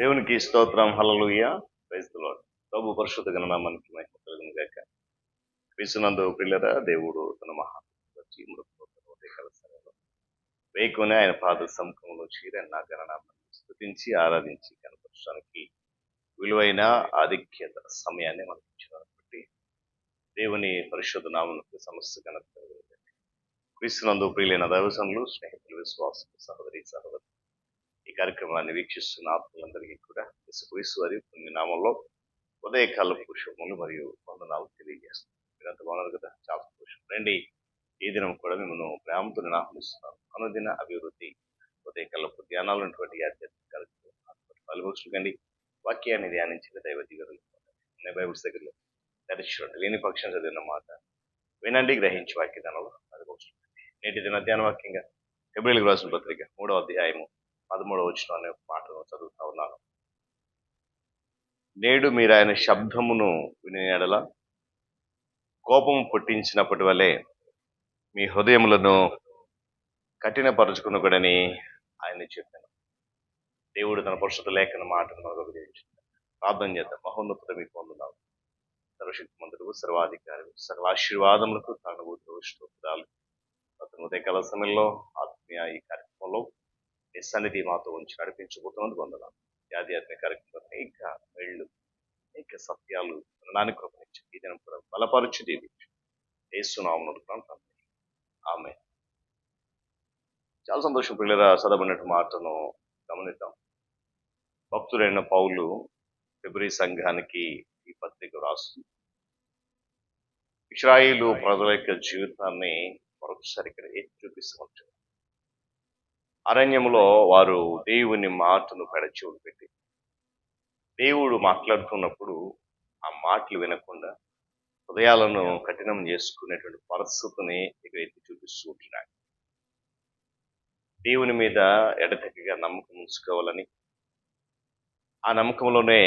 దేవునికి స్తోత్రం. హల్లెలూయా. ప్రైజ్ ప్రభు పరిశుద్ధ గణనామానికి మహిమ కలుగును గాక. క్రీస్తునందు పిల్లరా దేవుడు తన మహా వచ్చి మృతపోతారు ఆయన పాద సముఖంలో చీర నా గణనామాన్ని స్థుతించి ఆరాధించి కనపరచడానికి విలువైన ఆధిక్యత సమయాన్ని మనకు ఇచ్చినారు బట్టి దేవుని పరిశుద్ధ నామకు సమస్త ఘనత క్రీస్తునందు ప్రియులైన దైవసంలో స్నేహితులు విశ్వాసం సహోదరి సహోదరు ఈ కార్యక్రమాన్ని వీక్షిస్తున్న ఆత్మలందరికీ కూడా యేసుక్రీస్తు వారి పుణ్యనామంలో ఉదయకాల పురుషములు మరియు వందనాలు తెలియజేస్తాం మీరంతా బాగున్నారు కదా? చాలా సంతోషం. రండి. ఈ దినం కూడా మిమ్మల్ని ప్రేమతో నేను ఆహ్వానిస్తున్నాను అనుదిన అభివృద్ధి ఉదయకాలపు ధ్యానాలు ఉన్నటువంటి ఆధ్యాత్మిక కార్యక్రమం పాల్గొంచుకండి వాక్యాన్ని ధ్యానించిన దైవ దిగరులు బైబుల్స్ దగ్గరలో దర్శించండి లేని పక్షం చదివిన మాట వినండి గ్రహించి వాక్యదానంలో ధ్యానంలో నేటి దిన ధ్యాన వాక్యంగా ఫిబ్రవరికి రాసిన పత్రిక మూడో అధ్యాయము పదమూడవ వచ్చిన అనే మాటను చదువుతా ఉన్నాను. నేడు మీరు ఆయన శబ్దమును వినేడల కోపము పుట్టించినప్పటి వలె మీ హృదయములను కఠినపరుచుకునకూడని ఆయన చెప్పాను. దేవుడు తన పరిశుద్ధ లేఖన మాటను మనకు ఉపయోగించింది ప్రార్థన చేద్దాం. మహోన్నతుడు మీకు పొందున్నాం సర్వశక్తిమంతుడు సర్వాధికారి సకల ఆశీర్వాదములకు తానుభూతులు స్తోత్రాలు. అతను ఉదయకాల సమయంలో ఆత్మీయ ఈ కార్యక్రమంలో నీ సన్నిధి మాతో ఉంచి నడిపించబోతున్నందుకు వందనాలు. ఈ ఆధ్యాత్మిక కార్యక్రమం అనేక మెళ్ళు అనేక సత్యాలు నాని కృపణించి ఈ దినం కూడా బలపరుచు దీవించు. వేస్తున్నాము ఆమె చాలా సంతోషం పిల్లల చదవబడినట్టు మాటను గమనిద్దాం. భక్తుడైన పౌలు ఫిబ్రవరి సంఘానికి ఈ పత్రిక రాస్తుంది ఇస్రాయిలు ప్రజల యొక్క జీవితాన్ని మరొకసారి ఇక్కడ ఎత్తి చూపిస్తూ అరణ్యంలో వారు దేవుని మాటను పెడచెవులు పెట్టి దేవుడు మాట్లాడుతున్నప్పుడు ఆ మాటలు వినకుండా హృదయాలను కఠినం చేసుకునేటువంటి పరిస్థితిని ఇక్కడ ఎత్తి చూపిస్తూ ఉంటున్నాడు. దేవుని మీద ఎడతెక్కగా నమ్మకం ఉంచుకోవాలని ఆ నమ్మకంలోనే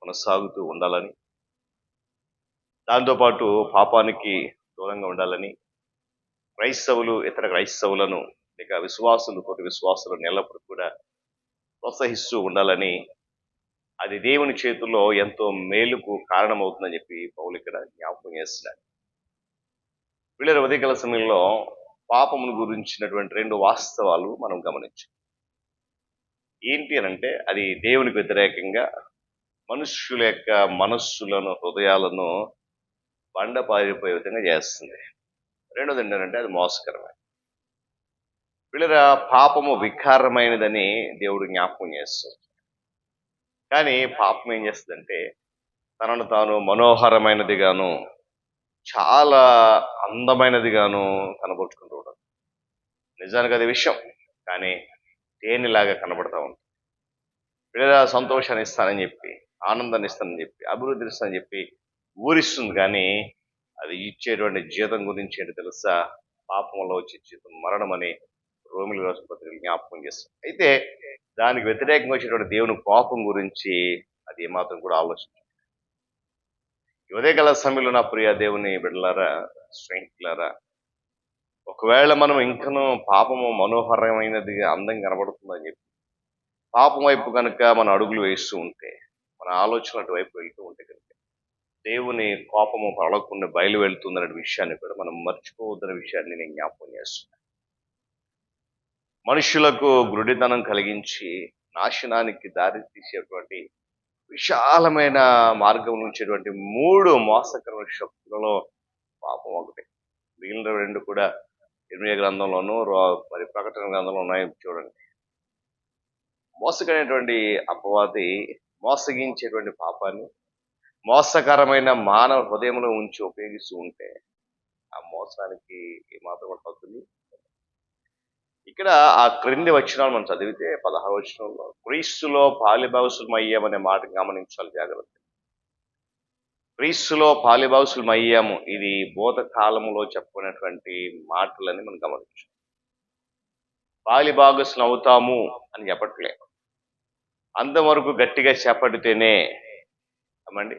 కొనసాగుతూ ఉండాలని దాంతోపాటు పాపానికి దూరంగా ఉండాలని క్రైస్తవులు ఇతర క్రైస్తవులను ఇక విశ్వాసులు కొన్ని విశ్వాసులు ఎల్లప్పుడూ కూడా ప్రోత్సహిస్తూ ఉండాలని అది దేవుని చేతుల్లో ఎంతో మేలుకు కారణమవుతుందని చెప్పి పౌలు ఇక్కడ జ్ఞాపకం చేస్తున్నాడు. వీళ్ళ ఉదయకాల సమయంలో పాపమును గురించినటువంటి రెండు వాస్తవాలు మనం గమనించాం. ఏంటి అని అంటే అది దేవునికి వ్యతిరేకంగా మనుష్యుల యొక్క మనస్సులను హృదయాలను బండపారిపోయే విధంగా చేస్తుంది. రెండోది ఏంటంటే అది మోసకరమే వీళ్ళ పాపము వికారమైనదని దేవుడు జ్ఞాపకం చేస్తుంది కానీ పాపం ఏం చేస్తుందంటే తనను తాను మనోహరమైనదిగాను చాలా అందమైనదిగాను కనబడుచుకుంటూ ఉండదు నిజానికి అది విషయం కానీ దేనిలాగా కనబడతా ఉంటుంది వీళ్ళ సంతోషాన్ని ఇస్తానని చెప్పి ఆనందాన్ని ఇస్తానని చెప్పి అభివృద్ధిని ఇస్తానని చెప్పి ఊరిస్తుంది. కానీ అది ఇచ్చేటువంటి జీతం గురించి ఏంటి తెలుసా? పాపంలో వచ్చే జీతం మరణం అని రోమిల ఆసుపత్రిని జ్ఞాపకం చేస్తాం. అయితే దానికి వ్యతిరేకంగా వచ్చినటువంటి దేవుని కోపం గురించి అది ఏమాత్రం కూడా ఆలోచించారు గల సమయంలో నా ప్రియ దేవుని బిడ్డలారా స్నేహితులారా ఒకవేళ మనం ఇంకనూ పాపము మనోహరమైనదిగా అందం కనబడుతుందని చెప్పి పాపం వైపు కనుక మన అడుగులు వేస్తూ ఉంటే మన ఆలోచన వైపు వెళ్తూ ఉంటే కనుక దేవుని కోపము పడకుండా బయలు వెళ్తుందనే విషయాన్ని కూడా మనం మర్చిపోవద్దనే విషయాన్ని నేను జ్ఞాపకం చేస్తున్నాను. మనుషులకు గురుడితనం కలిగించి నాశనానికి దారి తీసేటువంటి విశాలమైన మార్గం నుంచేటువంటి మూడు మోసకరమైన శక్తులలో పాపం ఒకటి. మిగిలిన రెండు కూడా ఇరవై గ్రంథంలోనూ మరి ప్రకటన గ్రంథంలో ఉన్నాయి చూడండి. మోసకరైనటువంటి అపవాది మోసగించేటువంటి పాపాన్ని మోసకరమైన మానవ హృదయంలో ఉంచి ఉపయోగిస్తూ ఉంటే ఆ మోసానికి ఏమాత్రం కూడా తగ్గుతుంది ఇక్కడ ఆ క్రింది వచనాలు మనం చదివితే పదహారు వచనంలో క్రీస్తులో పాలిభావసులమయ్యామనే మాట గమనించాలి జాగ్రత్త క్రీస్తులో పాలిభావసులమయ్యాము ఇది భూత కాలంలో చెప్పుకునేటువంటి మాటలని మనం గమనించాం. పాలిభాగస్సులు అవుతాము అని చెప్పట్లే అంతవరకు గట్టిగా చేపడితేనే అమ్మండి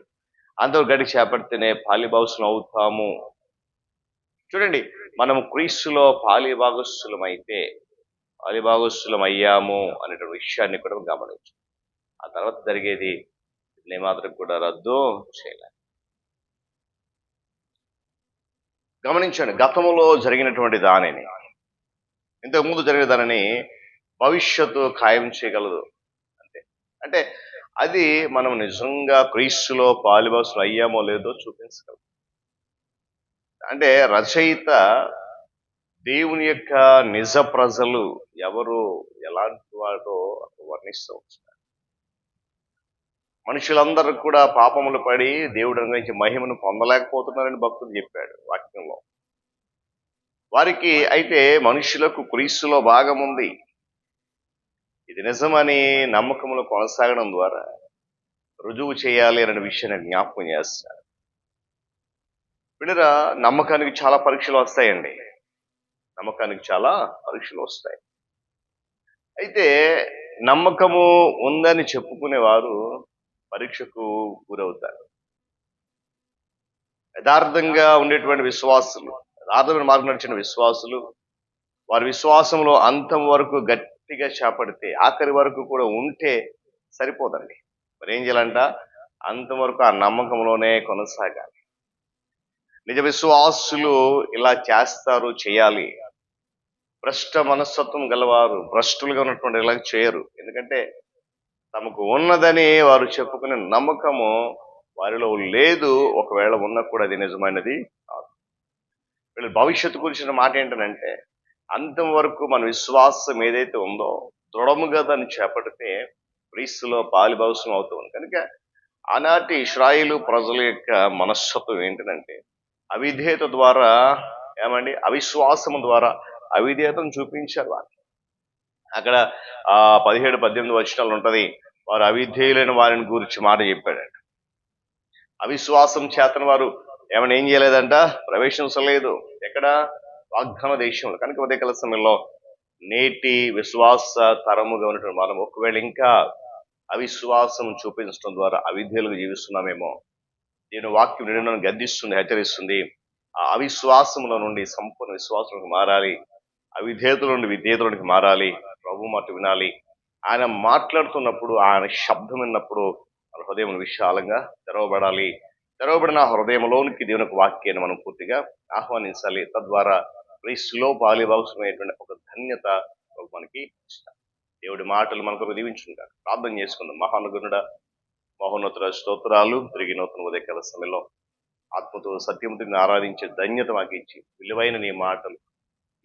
అంతవరకు గట్టిగా చేపడితేనే పాలిభాగస్సులు అవుతాము చూడండి మనం క్రీస్తులో పాలిభాగస్సులం అయితే పాలిభాగస్సులం అయ్యాము అనేటువంటి విషయాన్ని కూడా గమనించు. ఆ తర్వాత జరిగేది మాత్రం కూడా రద్దు చేయలేదు. గమనించండి గతంలో జరిగినటువంటి దానిని ఇంతకు ముందు జరిగిన దానిని భవిష్యత్తు ఖాయం చేయగలదు. అంటే అంటే అది మనం నిజంగా క్రీస్తులో పాలిబాసులు అయ్యామో లేదో చూపించగలదు. అంటే రచయిత దేవుని యొక్క నిజ ప్రజలు ఎవరు ఎలాంటి వాడో వర్ణిస్తూ వచ్చినారు మనుషులందరూ కూడా పాపములు పడి దేవుడు అనుగ్రహించి మహిమను పొందలేకపోతున్నారని భక్తుడు చెప్పాడు వాక్యంలో. వారికి అయితే మనుషులకు క్రీస్తులో భాగం ఉంది. ఇది నిజమని నమ్మకములు కొనసాగడం ద్వారా రుజువు చేయాలి అనే విషయాన్ని జ్ఞాపకం చేస్తారు. పిల్లరా నమ్మకానికి చాలా పరీక్షలు వస్తాయండి. నమ్మకానికి చాలా పరీక్షలు వస్తాయి. అయితే నమ్మకము ఉందని చెప్పుకునేవారు పరీక్షకు గురవుతారు. యథార్థంగా ఉండేటువంటి విశ్వాసులు యథార్థమైన మార్గం నడిచిన విశ్వాసులు వారి విశ్వాసంలో అంతం వరకు గట్టిగా చేపడితే ఆఖరి వరకు కూడా ఉంటే సరిపోదండి. మరి ఏం చేయాలంట? అంతం వరకు ఆ నమ్మకంలోనే కొనసాగాలి. నిజ విశ్వాసులు ఇలా చేస్తారు చేయాలి. భ్రష్ట మనస్తత్వం గలవారు భ్రష్టులుగా ఉన్నటువంటి ఇలా చేయరు. ఎందుకంటే తమకు ఉన్నదని వారు చెప్పుకునే నమ్మకము వారిలో లేదు. ఒకవేళ ఉన్నా కూడా అది నిజమైనది కాదు. వీళ్ళ భవిష్యత్తు గురించిన మాట ఏంటనంటే అంతం వరకు మన విశ్వాసం ఏదైతే ఉందో దృఢముగా దాన్ని చేపడితే క్రీస్తులో పాలిభావసం అవుతుంది కనుక ఆనాటి ఇస్రాయిలు ప్రజల యొక్క మనస్తత్వం ఏంటంటే అవిధేయత ద్వారా ఏమండి? అవిశ్వాసము ద్వారా అవిధేయతను చూపించారు వారు. అక్కడ ఆ పదిహేడు పద్దెనిమిది వచనాలు ఉంటది. వారు అవిధేయులైన వారిని గురించి మాట చెప్పాడంట. అవిశ్వాసం చేతన వారు ఏమైనా ఏం చేయలేదంట? ప్రవేశించలేదు. ఎక్కడ? వాగ్దాన దేశంలో. కనుక ఉదయకాల సమయంలో నేటి విశ్వాస తరముగా ఉన్నటువంటి మనం ఒకవేళ ఇంకా అవిశ్వాసం చూపించడం ద్వారా అవిధేయులుగా జీవిస్తున్నామేమో నేను వాక్యం నిన్ను గద్దిస్తుంది హెచ్చరిస్తుంది. ఆ అవిశ్వాసముల నుండి సంపూర్ణ విశ్వాసంలోకి మారాలి. అవిధేతల నుండి విధేయతలోనికి మారాలి. ప్రభు మాట వినాలి. ఆయన మాట్లాడుతున్నప్పుడు ఆయన శబ్దం విన్నప్పుడు మన హృదయం విశాలంగా తెరవబడాలి. తెరవబడిన హృదయంలోనికి దేవుని వాక్యాన్ని మనం పూర్తిగా ఆహ్వానించాలి. తద్వారా క్రీస్తులో బాల్యభావసమైనటువంటి ఒక ధన్యత మనకి ఇస్తాం దేవుడి మాటలు మనకు దీవించుకుంటారు ప్రార్థన చేసుకుందాం. మహానుగుణుడ మహోన్నతుల స్తోత్రాలు. తిరిగి నూతన ఉదయకాల సమయంలో ఆత్మతో సత్యముతిని ఆరాధించే ధన్యత మాకు ఇచ్చి విలువైన నీ మాటలు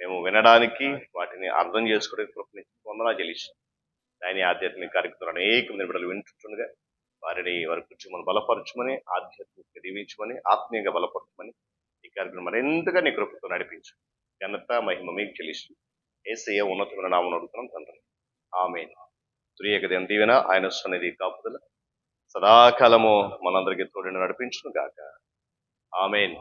మేము వినడానికి వాటిని అర్థం చేసుకోవడానికి కృపని వందనా చెల్లిస్తాం దాని ఆధ్యాత్మిక కార్యక్రమాలు అనేక మంది బిడ్డలు వింటుండగా వారిని వారి కుటుంబం బలపరచమని ఆధ్యాత్మిక దీవించమని ఆత్మీయంగా బలపరచమని ఈ కార్యక్రమం మరింతగా నీ కృపతో నడిపించు. ఘనత మహిమ మీకు చెల్లిస్తూ ఏసయ్య ఉన్నతమైన నామను అడుగుతున్నాం. తండ్రి. ఆమె తురియక దేని దీవెన ఆయన సన్నిధి కాపుదల. సదాకాలము మనందరికీ తోడిని నడిపించును గాక ఆమెన్.